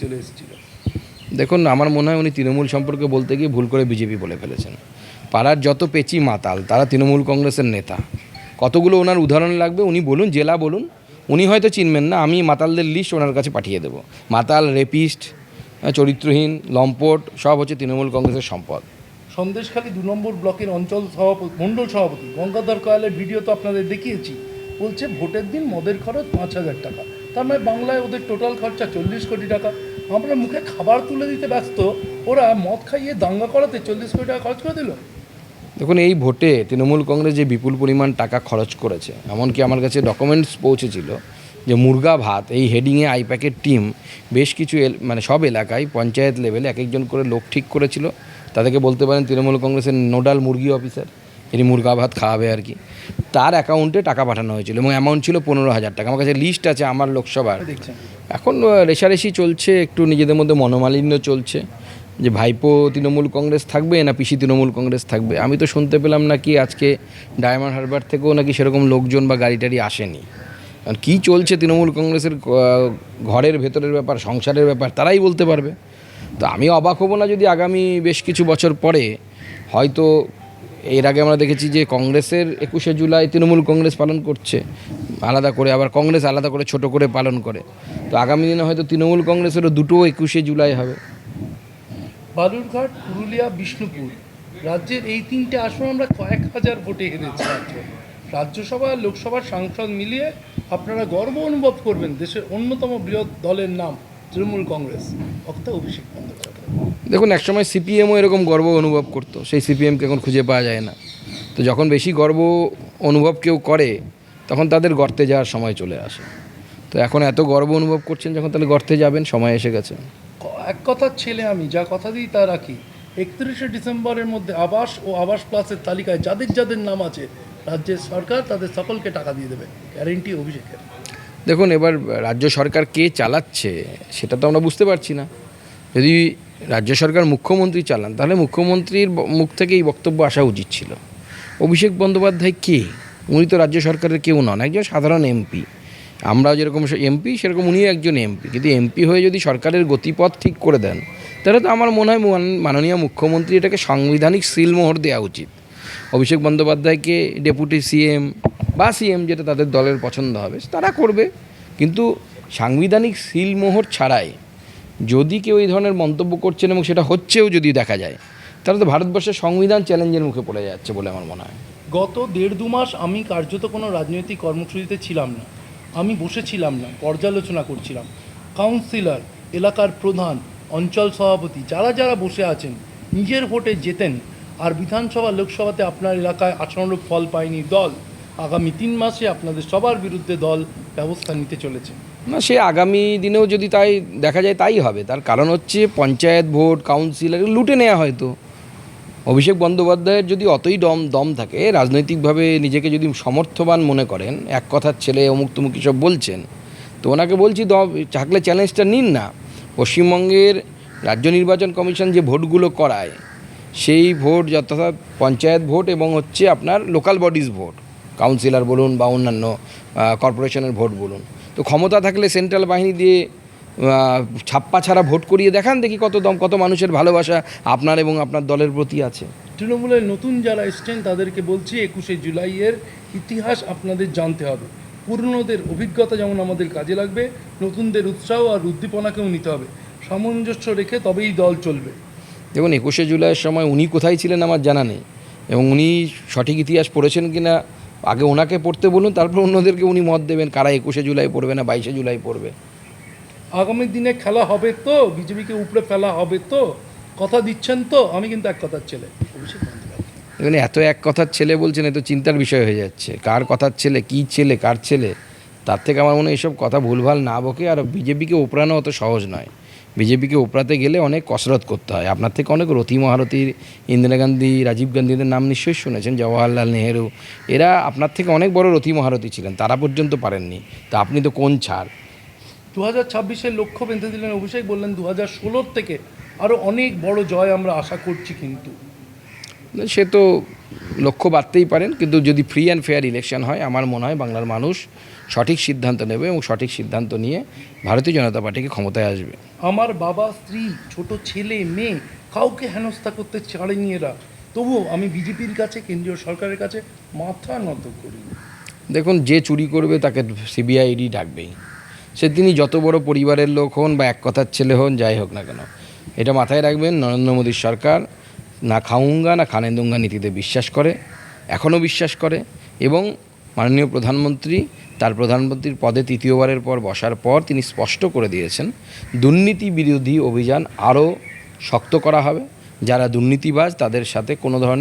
চলে এসেছিল। দেখুন, আমার মনে হয় উনি তৃণমূল সম্পর্কে বলতে গিয়ে ভুল করে বিজেপি বলে ফেলেছেন। পাড়ার যত পেচি মাতাল, তারা তৃণমূল কংগ্রেসের নেতা। কতগুলো ওনার উদাহরণ লাগবে, উনি বলুন, জেলা বলুন। উনি হয়তো চিনবেন না, আমি মাতালদের লিস্ট ওনার কাছে পাঠিয়ে দেবো। মাতাল রেপিস্ট চরিত্রহীন, লম্পট, সব হচ্ছে তৃণমূল কংগ্রেসের সম্পদ। সন্দেশখালী দু নম্বর ব্লকের অঞ্চল সভাপতি, মণ্ডল সভাপতি গঙ্গাধর কয়ালের ভিডিও তো আপনাদের দেখিয়েছি। বলছে, ভোটের দিন মদের খরচ পাঁচ হাজার টাকা। তার মানে বাংলায় ওদের টোটাল খরচা চল্লিশ কোটি টাকা। আমরা মুখে খাবার তুলে দিতে ব্যস্ত, ওরা মদ খাইয়ে দাঙ্গা করাতে চল্লিশ কোটি টাকা খরচ করে দিল। দেখুন, এই ভোটে তৃণমূল কংগ্রেস যে বিপুল পরিমাণ টাকা খরচ করেছে, এমনকি আমার কাছে ডকুমেন্টস পৌঁছেছিল যে মুরগা ভাত, এই হেডিংয়ে আইপ্যাকের টিম বেশ কিছু মানে সব এলাকায় পঞ্চায়েত লেভেলে এক একজন করে লোক ঠিক করেছিল। তাদেরকে বলতে পারেন তৃণমূল কংগ্রেসের নোডাল মুরগি অফিসার যিনি মুরগা ভাত খাওয়াবে আর কি। তার অ্যাকাউন্টে টাকা পাঠানো হয়েছিল এবং অ্যামাউন্ট ছিল পনেরো হাজার টাকা। আমার কাছে লিস্ট আছে আমার লোকসভার। এখন রেষারেষি চলছে একটু নিজেদের মধ্যে মনোমালিন্য চলছে। যে ভাইপো তৃণমূল কংগ্রেস থাকবে না পিসি তৃণমূল কংগ্রেস থাকবে? আমি তো শুনতে পেলাম নাকি আজকে ডায়মন্ড হারবার থেকেও নাকি সেরকম লোকজন বা গাড়ি টাড়ি আসেনি। কারণ কী চলছে তৃণমূল কংগ্রেসের ঘরের ভেতরের ব্যাপার সংসারের ব্যাপার তারাই বলতে পারবে। তো আমি অবাক হব না যদি আগামী বেশ কিছু বছর পরে হয়তো এর আগে আমরা দেখেছি যে কংগ্রেসের একুশে জুলাই তৃণমূল কংগ্রেস পালন করছে, আলাদা করে, আবার কংগ্রেস আলাদা করে, ছোট করে পালন করে। তো আগামী দিনে হয়তো তৃণমূল কংগ্রেসেরও দুটো একুশে জুলাই হবে। বালুরঘাট, পুরুলিয়া, বিষ্ণুপুর রাজ্যের এই তিনটে আসন আমরা কয়েক হাজার ভোটে হেরেছি। রাজ্য রাজ্যসভা, লোকসভার সাংসদ মিলিয়ে আপনারা গর্ব অনুভব করবেন, দেশের অন্যতম বৃহৎ দলের নাম। তৃণমূল কংগ্রেস বক্তা অভিষেক বন্দ্যোপাধ্যায়। দেখুন একসময় সিপিএমও এরকম গর্ব অনুভব করতো সেই সিপিএমকে এখন খুঁজে পাওয়া যায় না। তো যখন বেশি গর্ব অনুভব কেউ করে তখন তাদের গর্তে যাওয়ার সময় চলে আসে। তো এখন এত গর্ব অনুভব করছেন যখন তাহলে গর্তে যাবেন সময় এসে গেছে। এক কথার ছেলে আমি যা কথা দিই তা রাখি। একত্রিশে ডিসেম্বরের মধ্যে আবাস ও আবাস প্লাসের তালিকায় যাদের যাদের নাম আছে রাজ্যের সরকার তাদের সকলকে টাকা দিয়ে দেবে গ্যারেন্টি অভিষেকের। দেখুন, এবার রাজ্য সরকার কে চালাচ্ছে সেটা তো আমরা বুঝতে পারছি না। যদি রাজ্য সরকার মুখ্যমন্ত্রী চালান, তাহলে মুখ্যমন্ত্রীর মুখ থেকে এই বক্তব্য আসা উচিত ছিল। অভিষেক বন্দ্যোপাধ্যায় কে? উনি তো রাজ্য সরকারের কেউ নন, একজন সাধারণ এমপি। আমরাও যেরকম এমপি, সেরকম উনিও একজন এমপি। কিন্তু এমপি হয়ে যদি সরকারের গতিপথ ঠিক করে দেন, তাহলে তো আমার মনে হয় মাননীয় মুখ্যমন্ত্রী এটাকে সাংবিধানিক সিলমোহর দেওয়া উচিত। অভিষেক বন্দ্যোপাধ্যায়কে ডেপুটি সিএম বা সিএম যেটা তাদের দলের পছন্দ হবে, তারা করবে। কিন্তু সাংবিধানিক সিলমোহর ছাড়াই যদি কেউ এই ধরনের মন্তব্য করছেন এবং সেটা হচ্ছেও যদি দেখা যায়, তাহলে তো ভারতবর্ষের সংবিধান চ্যালেঞ্জের মুখে পড়ে যাচ্ছে বলে আমার মনে হয়। গত দেড় দু মাস আমি কার্যত কোনো রাজনৈতিক কর্মসূচিতে ছিলাম না। আমি বসেছিলাম না, পর্যালোচনা করছিলাম। কাউন্সিলর, এলাকার প্রধান, অঞ্চল সভাপতি, যারা যারা বসে আছেন, নিজের ভোটে জেতেন, আর বিধানসভা, লোকসভাতে আপনার এলাকায় আশানুরূপ ফল পায়নি, দল। আগামী তিন মাসে আপনাদের সবার বিরুদ্ধে দল ব্যবস্থা নিতে চলেছে। না, সে আগামী দিনেও যদি তাই দেখা যায় তাই হবে। তার কারণ হচ্ছে পঞ্চায়েত ভোট কাউন্সিল লুটে নেওয়া হয়তো। অভিষেক বন্দ্যোপাধ্যায়ের যদি অতই দম দম থাকে, রাজনৈতিকভাবে নিজেকে যদি সমর্থবান মনে করেন, এক কথার ছেলে অমুক তমুক সব বলছেন, তো ওনাকে বলছি, দম, থাকলে চ্যালেঞ্জটা নিন না। পশ্চিমবঙ্গের রাজ্য নির্বাচন কমিশন যে ভোটগুলো করায়, সেই ভোট যথাযথ পঞ্চায়েত ভোট এবং হচ্ছে আপনার লোকাল বডিজ ভোট। কাউন্সিলর বলুন বা অন্যান্য কর্পোরেশনের ভোট বলুন। তো ক্ষমতা থাকলে সেন্ট্রাল বাহিনী দিয়ে ছাপ্পা ছাড়া ভোট করিয়ে দেখান দেখি কত দম কত মানুষের ভালোবাসা আপনার এবং আপনার দলের প্রতি আছে। তৃণমূলের নতুন যারা এসছেন তাদেরকে বলছি একুশে জুলাইয়ের ইতিহাস আপনাদের জানতে হবে। পুরনোদের অভিজ্ঞতা যেমন আমাদের কাজে লাগবে নতুনদের উৎসাহ আর উদ্দীপনাকেও নিতে হবে। সামঞ্জস্য রেখে তবেই দল চলবে। দেখুন একুশে জুলাইয়ের সময় উনি কোথায় ছিলেন আমার জানা নেই। এবং উনি সঠিক ইতিহাস পড়েছেন কি না আগে ওনাকে পড়তে বলুন তারপর অন্যদেরকে উনি মত দেবেন কারা একুশে জুলাই পড়বে না বাইশে জুলাই পড়বে। আগামী দিনে খেলা হবে তো বিজেপিকে উপরে ফেলা হবে তো কথা দিচ্ছেন তো আমি কিন্তু এক কথার ছেলে। এখানে এত এক কথার ছেলে বলছেন এত চিন্তার বিষয় হয়ে যাচ্ছে। কার কথার ছেলে কী ছেলে কার ছেলে? তার থেকে আমার মনে হয় এসব কথা ভুলভাল না বকে আর বিজেপিকে উপড়ানো অত সহজ নয়। বিজেপিকে উপড়াতে গেলে অনেক কসরত করতে হয়। আপনার থেকে অনেক রথি মহারথী ইন্দিরা গান্ধী রাজীব গান্ধীদের নাম নিশ্চয়ই শুনেছেন জওয়াহরলাল নেহেরু। এরা আপনার থেকে অনেক বড় রথি মহারথী ছিলেন তারা পর্যন্ত পারেননি। তা আপনি তো কোন ছাড়? দু হাজার ছাব্বিশের লক্ষ্য বেঁধে দিলেন অভিষেক বললেন দু হাজার ষোলোর থেকে আরও অনেক বড় জয় আমরা আশা করছি কিন্তু। সে তো লক্ষ্য বাড়তেই পারেন কিন্তু যদি ফ্রি অ্যান্ড ফেয়ার ইলেকশন হয় আমার মনে হয় বাংলার মানুষ সঠিক সিদ্ধান্ত নেবে এবং সঠিক সিদ্ধান্ত নিয়ে ভারতীয় জনতা পার্টিকে ক্ষমতায় আসবে। আমার বাবা স্ত্রী ছোট ছেলে মেয়ে কাউকে হেনস্থা করতে ছাড়েনি এরা। তবুও আমি বিজেপির কাছে কেন্দ্রীয় সরকারের কাছে মাথা নত করি। দেখুন যে চুরি করবে তাকে সিবিআইডি ডাকবেই। সে তিনি যত বড় পরিবারের লোক হন বা এক কথার ছেলে হন যাই হোক না কেন এটা মাথায় রাখবেন নরেন্দ্র মোদীর সরকার না খাউঙ্গা না খানেন্দুঙ্গা নীতিতে বিশ্বাস করে, এখনও বিশ্বাস করে এবং মাননীয় প্রধানমন্ত্রী তার প্রধানমন্ত্রীর পদে তৃতীয়বারের পর বসার পর তিনি স্পষ্ট করে দিয়েছেন, দুর্নীতি বিরোধী অভিযান আরও শক্ত করা হবে। যারা দুর্নীতিবাজ তাদের সাথে কোনো ধরনের